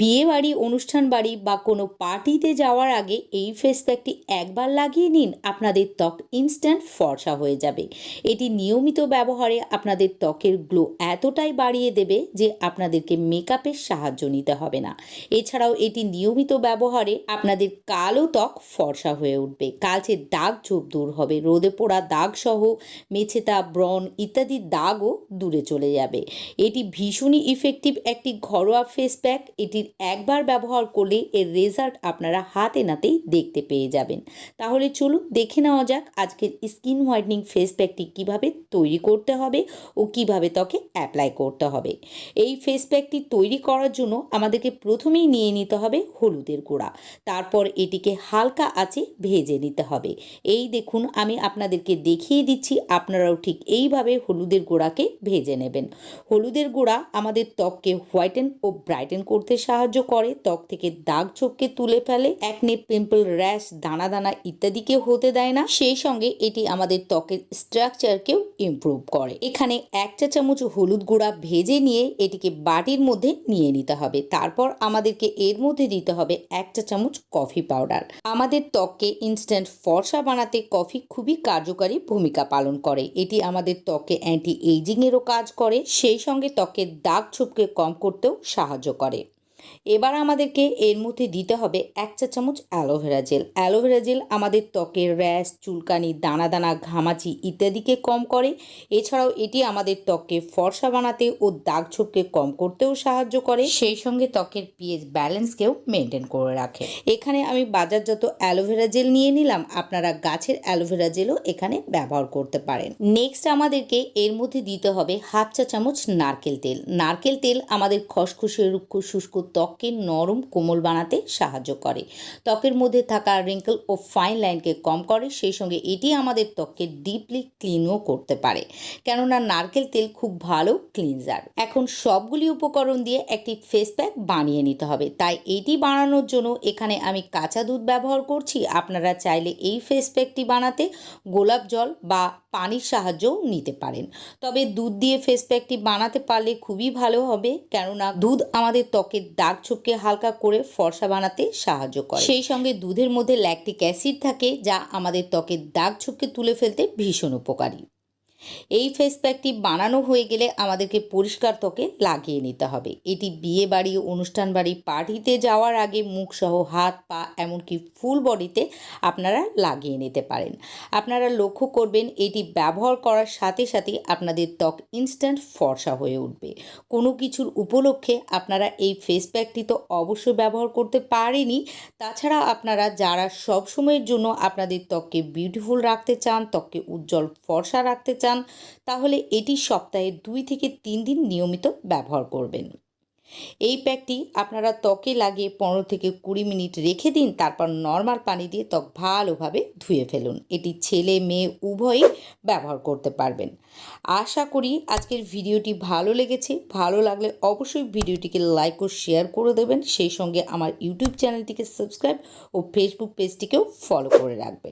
বিয়ে বাড়ি অনুষ্ঠান বাড়ি বা কোনো পার্টিতে যাওয়ার আগে এই ফেস প্যাকটি একবার লাগিয়ে নিন, আপনাদের ত্বক ইনস্ট্যান্ট ফর্সা হয়ে যাবে। এটি নিয়মিত ব্যবহারে আপনাদের ত্বকের গ্লো এতটাই বাড়িয়ে দেবে যে আপনাদেরকে মেকআপের সাহায্য নিতে হবে না। এছাড়াও এটি নিয়মিত ব্যবহারে আপনাদের কালো ত্বক ফর্সা হয়ে উঠবে। কালচে দাগ ঝোপ দূর হবে, রোদে পোড়া দাগ সহ মেছেতা, ব্রণ ইত্যাদি দাগও দূরে চলে যাবে। এটি ভীষণই ইফেক্টিভ একটি ঘরোয়া ফেস প্যাক এটির একবার ব্যবহার করলে এর রেজাল্ট আপনারা হাতে নাতেই দেখতে পেয়ে যাবেন। তাহলে চলুন দেখে নেওয়া যাক আজকের স্কিন হোয়াইটনিং ফেস প্যাকটি কীভাবে তৈরি করতে হবে ও কীভাবে ত্বকে অ্যাপ্লাই করতে হবে। এই ফেস প্যাকটি তৈরি করার জন্য আমাদেরকে প্রথমেই নিয়ে নিতে হবে হলুদের গুঁড়া। তারপর এটিকে হালকা আঁচে ভেজে নিতে হবে। এই দেখুন, আমি আপনাদেরকে দেখিয়ে দিচ্ছি, আপনারাও ঠিক এইভাবে হলুদের গুঁড়াকে ভেজে নেবেন। হলুদের গুঁড়া আমাদের ত্বককে হোয়াইটেন ও ব্রাইটেন করতে সাহায্য করে, ত্বক থেকে দাগ ছোপকে তুলে ফেলে একনে পিম্পল র্যাশ দানা দানা ইত্যাদিকে হতে দেয় না। সেই সঙ্গে এটি আমাদের ত্বকের স্ট্রাকচারকেও ইমপ্রুভ করে। এখানে এক চা চামচ হলুদ গুঁড়া ভেজে নিয়ে এটিকে বাটির মধ্যে নিয়ে নিতে হবে। তারপর আমাদেরকে এর মধ্যে দিতে হবে এক চা চামচ কফি পাউডার আমাদের ত্বককে ইনস্ট্যান্ট ফর্সা বানাতে কফি খুবই কার্যকারী ভূমিকা পালন করে। এটি আমাদের ত্বকে অ্যান্টি এইজিংয়েরও কাজ করে। সেই সঙ্গে ত্বকের দাগ ছোপকে কম করতেও সাহায্য করে। এবার আমাদেরকে এর মধ্যে দিতে হবে এক চা চামচ অ্যালোভেরা জেল অ্যালোভেরা জেল আমাদের ত্বকের র্যাশ, চুলকানি দানা দানা ঘামাচি ইত্যাদিকে কম করে। এছাড়াও এটি আমাদের ত্বককে ফর্সা বানাতে ও দাগ ছোপকে কম করতেও সাহায্য করে। সেই সঙ্গে ত্বকের পিএইচ ব্যালেন্সকেও মেনটেন করে রাখে। এখানে আমি বাজারজাত অ্যালোভেরা জেল নিয়ে নিলাম। আপনারা গাছের অ্যালোভেরা জেলও এখানে ব্যবহার করতে পারেন। নেক্সট আমাদেরকে এর মধ্যে দিতে হবে হাফ চা চামচ নারকেল তেল। নারকেল তেল আমাদের খসখসে রুক্ষ শুষ্ক ত্বককে নরম কোমল বানাতে সাহায্য করে। ত্বকের মধ্যে থাকা রিঙ্কেল ও ফাইন লাইনকে কম করে, সেই সঙ্গে এটি আমাদের ত্বককে ডিপলি ক্লিনও করতে পারে। কেননা নারকেল তেল খুব ভালো ক্লিনজার এখন সবগুলি উপকরণ দিয়ে একটি ফেস প্যাক বানিয়ে নিতে হবে। তাই এটি বানানোর জন্য এখানে আমি কাঁচা দুধ ব্যবহার করছি। আপনারা চাইলে এই ফেস প্যাকটি বানাতে গোলাপ জল বা পানির সাহায্যও নিতে পারেন। তবে দুধ দিয়ে ফেস প্যাকটি বানাতে পারলে খুবই ভালো হবে। কেননা দুধ আমাদের ত্বকের দাগ ছুপকে হালকা করে ফর্সা বানাতে সাহায্য করে। সেই সঙ্গে দুধের মধ্যে ল্যাকটিক অ্যাসিড থাকে, যা আমাদের ত্বকের দাগ ছুপকে তুলে ফেলতে ভীষণ উপকারী। এই ফেস প্যাকটি বানানো হয়ে গেলে আমাদেরকে পরিষ্কার ত্বকে লাগিয়ে নিতে হবে। এটি বিয়ে বাড়ি অনুষ্ঠান বাড়ি পার্টিতে যাওয়ার আগে মুখসহ হাত, পা, এমনকি ফুল বডিতে আপনারা লাগিয়ে নিতে পারেন। আপনারা লক্ষ্য করবেন, এটি ব্যবহার করার সাথে সাথে আপনাদের ত্বক ইনস্ট্যান্ট ফর্সা হয়ে উঠবে। কোনো কিছুর উপলক্ষে আপনারা এই ফেস প্যাকটি তো অবশ্যই ব্যবহার করতে পারেনি তাছাড়া আপনারা যারা সব সময়ের জন্য আপনাদের ত্বককে বিউটিফুল রাখতে চান, ত্বককে উজ্জ্বল ফর্সা রাখতে চান, তাহলে এটি সপ্তাহে দুই থেকে তিন দিন নিয়মিত ব্যবহার করবেন। এই প্যাকটি আপনারা ত্বকে লাগিয়ে পনেরো থেকে কুড়ি মিনিট রেখে দিন, তারপর নর্মাল পানি দিয়ে ত্বক ভালোভাবে ধুয়ে ফেলুন। এটি ছেলে, মেয়ে, উভয়ই ব্যবহার করতে পারবেন। আশা করি আজকের ভিডিওটি ভালো লেগেছে। ভালো লাগলে অবশ্যই ভিডিওটিকে লাইক ও শেয়ার করে দেবেন। সেই সঙ্গে আমার ইউটিউব চ্যানেলটিকে সাবস্ক্রাইব ও ফেসবুক পেজটিকেও ফলো করে রাখবেন।